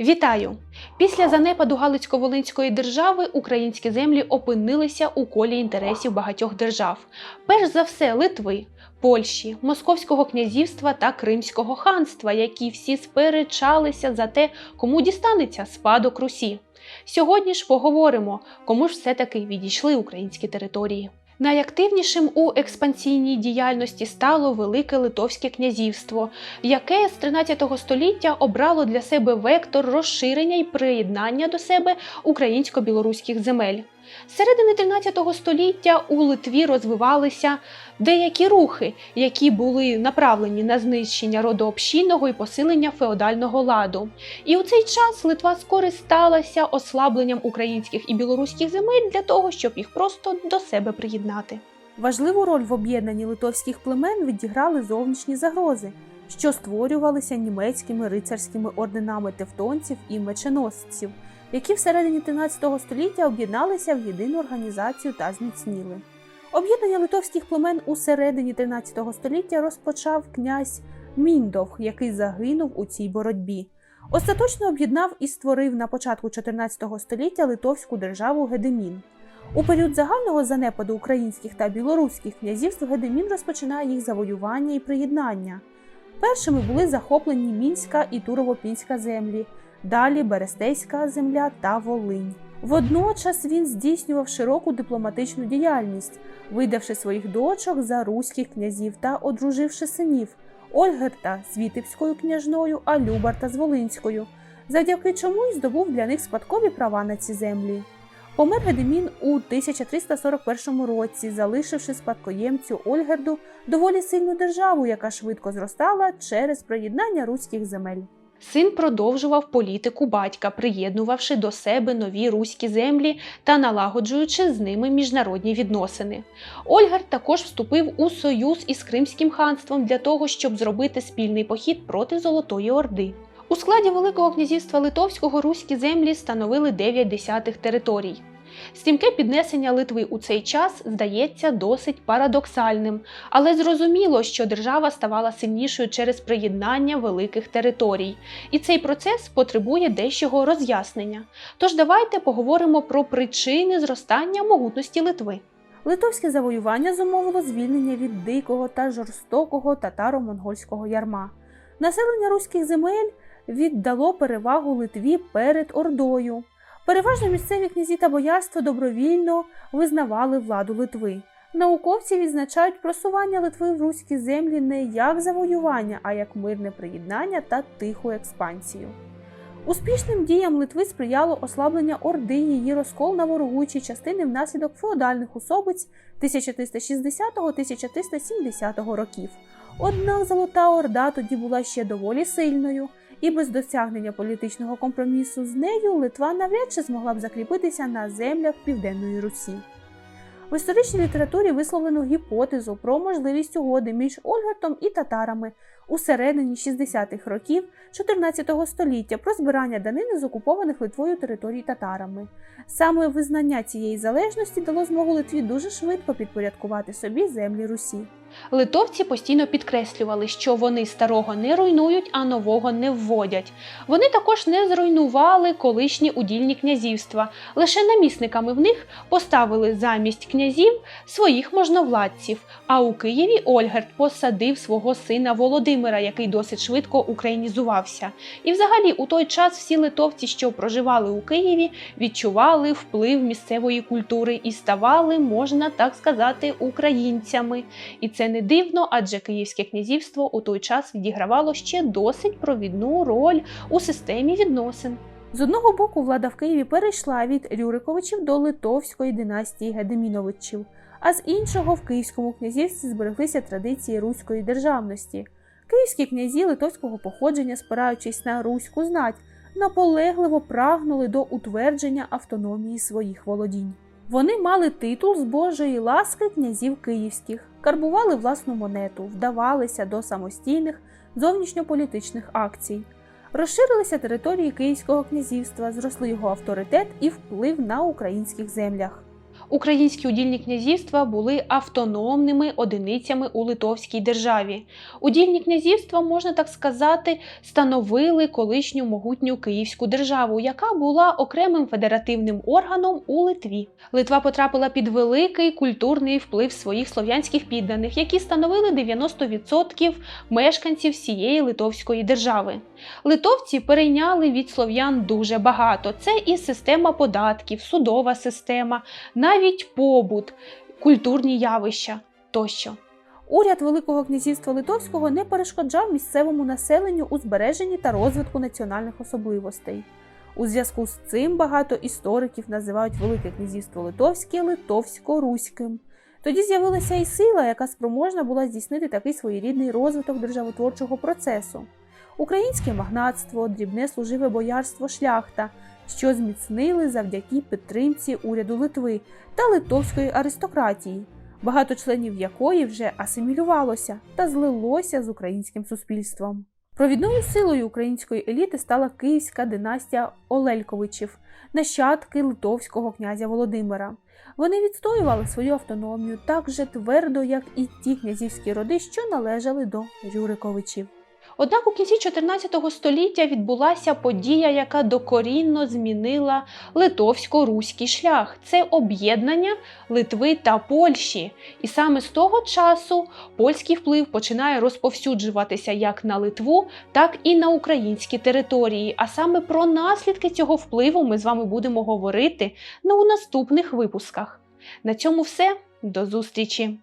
Вітаю! Після занепаду Галицько-Волинської держави українські землі опинилися у колі інтересів багатьох держав. Перш за все, Литви, Польщі, Московського князівства та Кримського ханства, які всі сперечалися за те, кому дістанеться спадок Русі. Сьогодні ж поговоримо, кому ж все-таки відійшли українські території. Найактивнішим у експансійній діяльності стало Велике Литовське князівство, яке з 13 століття обрало для себе вектор розширення і приєднання до себе українсько-білоруських земель. З середини 13 століття у Литві розвивалися деякі рухи, які були направлені на знищення родообщинного і посилення феодального ладу. І у цей час Литва скористалася ослабленням українських і білоруських земель для того, щоб їх просто до себе приєднати. Важливу роль в об'єднанні литовських племен відіграли зовнішні загрози, що створювалися німецькими рицарськими орденами тевтонців і меченосців, які всередині 13 століття об'єдналися в єдину організацію та зміцніли. Об'єднання литовських племен у середині 13 століття розпочав князь Міндовх, який загинув у цій боротьбі. Остаточно об'єднав і створив на початку 14 століття литовську державу Гедемін. У період загального занепаду українських та білоруських князівств Гедемін розпочинає їх завоювання і приєднання. Першими були захоплені Мінська і Турово-Пінська землі, далі Берестейська земля та Волинь. Водночас він здійснював широку дипломатичну діяльність, видавши своїх дочок за руських князів та одруживши синів Ольгерта з Вітебською княжною, а Любарта з Волинською, завдяки чому й здобув для них спадкові права на ці землі. Помер Гедемін у 1341 році, залишивши спадкоємцю Ольгерду доволі сильну державу, яка швидко зростала через приєднання руських земель. Син продовжував політику батька, приєднувавши до себе нові руські землі та налагоджуючи з ними міжнародні відносини. Ольгар також вступив у союз із Кримським ханством для того, щоб зробити спільний похід проти Золотої Орди. У складі Великого князівства Литовського руські землі становили 9 десятих територій. Стрімке піднесення Литви у цей час здається досить парадоксальним, але зрозуміло, що держава ставала сильнішою через приєднання великих територій, і цей процес потребує дещого роз'яснення. Тож давайте поговоримо про причини зростання могутності Литви. Литовське завоювання зумовило звільнення від дикого та жорстокого татаро-монгольського ярма. Населення руських земель віддало перевагу Литві перед Ордою. Переважно місцеві князі та боярство добровільно визнавали владу Литви. Науковці відзначають просування Литви в руські землі не як завоювання, а як мирне приєднання та тиху експансію. Успішним діям Литви сприяло ослаблення Орди, її розкол на ворогуючі частини внаслідок феодальних особиць 1360-1370 років. Однак Золота Орда тоді була ще доволі сильною, і без досягнення політичного компромісу з нею Литва навряд чи змогла б закріпитися на землях Південної Русі. В історичній літературі висловлено гіпотезу про можливість угоди між Ольгертом і татарами у середині 60-х років 14 століття про збирання данини з окупованих Литвою територій татарами. Саме визнання цієї залежності дало змогу Литві дуже швидко підпорядкувати собі землі Русі. Литовці постійно підкреслювали, що вони старого не руйнують, а нового не вводять. Вони також не зруйнували колишні удільні князівства, лише намісниками в них поставили замість князів своїх можновладців. А у Києві Ольгерт посадив свого сина Володимира, який досить швидко українізувався. І, взагалі, у той час всі литовці, що проживали у Києві, відчували вплив місцевої культури і ставали, можна так сказати, українцями. І це не дивно, адже Київське князівство у той час відігравало ще досить провідну роль у системі відносин. З одного боку, влада в Києві перейшла від Рюриковичів до Литовської династії Гедеміновичів, а з іншого в Київському князівстві збереглися традиції руської державності. Київські князі литовського походження, спираючись на руську знать, наполегливо прагнули до утвердження автономії своїх володінь. Вони мали титул з Божої ласки князів київських, карбували власну монету, вдавалися до самостійних зовнішньополітичних акцій. Розширилися території Київського князівства, зросли його авторитет і вплив на українських землях. Українські удільні князівства були автономними одиницями у Литовській державі. Удільні князівства, можна так сказати, становили колишню могутню Київську державу, яка була окремим федеративним органом у Литві. Литва потрапила під великий культурний вплив своїх слов'янських підданих, які становили 90% мешканців всієї Литовської держави. Литовці перейняли від слов'ян дуже багато. Це і система податків, судова система, навіть побут, культурні явища тощо. Уряд Великого князівства Литовського не перешкоджав місцевому населенню у збереженні та розвитку національних особливостей. У зв'язку з цим багато істориків називають Велике князівство Литовське литовсько-руським. Тоді з'явилася і сила, яка спроможна була здійснити такий своєрідний розвиток державотворчого процесу. Українське магнатство, дрібне служиве боярство шляхта, що зміцнили завдяки підтримці уряду Литви та литовської аристократії, багато членів якої вже асимілювалося та злилося з українським суспільством. Провідною силою української еліти стала київська династія Олельковичів, нащадки литовського князя Володимира. Вони відстоювали свою автономію так же твердо, як і ті князівські роди, що належали до Рюриковичів. Однак у кінці 14 століття відбулася подія, яка докорінно змінила литовсько-руський шлях. Це об'єднання Литви та Польщі. І саме з того часу польський вплив починає розповсюджуватися як на Литву, так і на українські території. А саме про наслідки цього впливу ми з вами будемо говорити ну, у наступних випусках. На цьому все. До зустрічі!